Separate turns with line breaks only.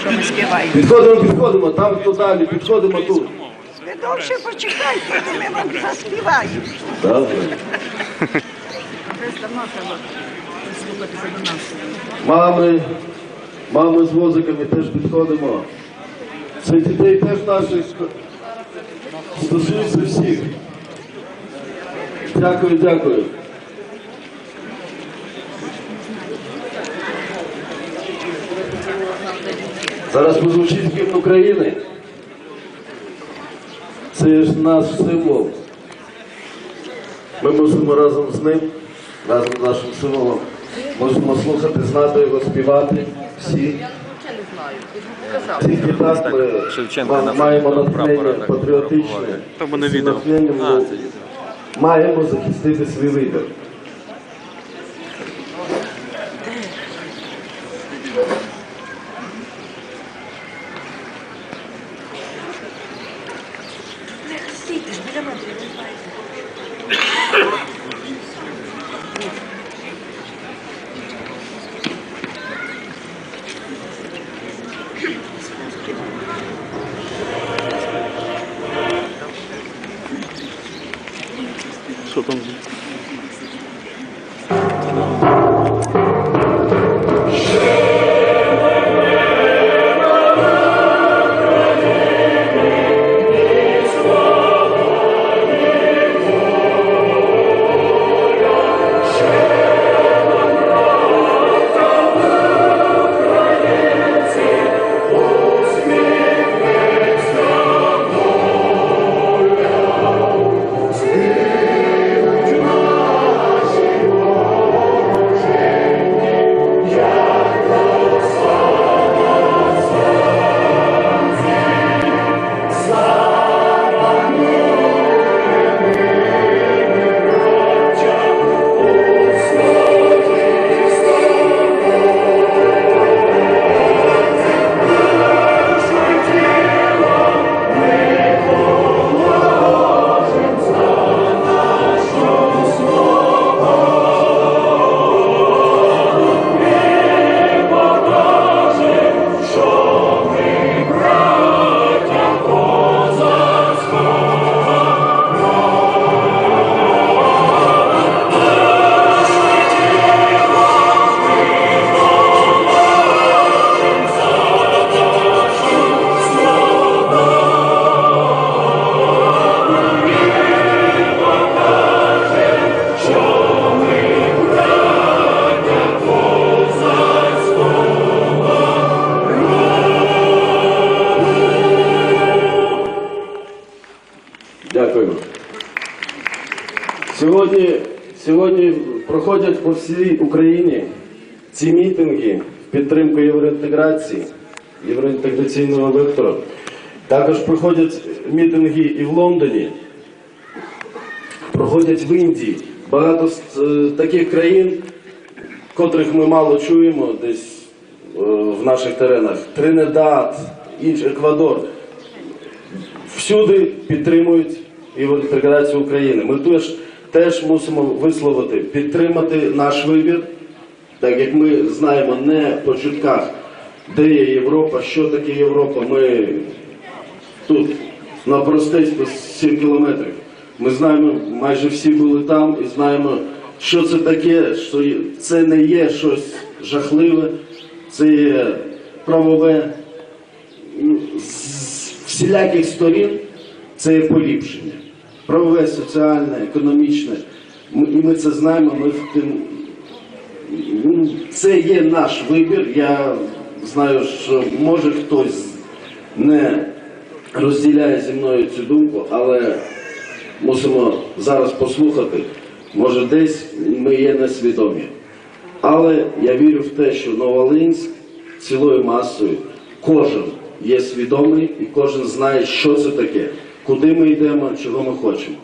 що ми співаємо.
Підходимо, підходимо, там хто далі, підходимо тут.
Ви довше почекайте, то ми вам заспіваємо.
Добре. Мами, мами з возиками теж підходимо. Це дітей теж наших стосується всіх. Дякую, дякую. Зараз прозвучить гімн України. Це ж наш символ. Ми мусимо разом з ним, разом з нашим символом, можемо слухати, знати його, співати всі. Всіх дітей ми маємо натхнення патріотичне. натхненням
відео.
маємо захистити свій вибір.
Що там?
Дякую. Сьогодні, сьогодні проходять по всій Україні ці мітинги в підтримку євроінтеграції, євроінтеграційного вектору. Також проходять мітинги і в Лондоні, проходять в Індії. Багато з е, таких країн, котрих ми мало чуємо десь е, в наших теренах. Тринидад, інш, Еквадор всюди підтримують євроінтеграцію України. Ми теж, теж мусимо висловити, підтримати наш вибір, так як ми знаємо не по чутках, де є Європа, що таке Європа. Ми тут на простецьку 7 кілометрів. Ми знаємо, майже всі були там і знаємо, що це таке, що це не є щось жахливе, це є правове з всіляких сторін це є поліпшення. Правове, соціальне, економічне. І ми це знаємо. Ми в тим, ну, це є наш вибір. Я знаю, що може хтось не розділяє зі мною цю думку, але мусимо зараз послухати. Може, десь ми є несвідомі. Але я вірю в те, що Новолинськ цілою масою, кожен є свідомий і кожен знає, що це таке, куди ми йдемо, чого ми хочемо.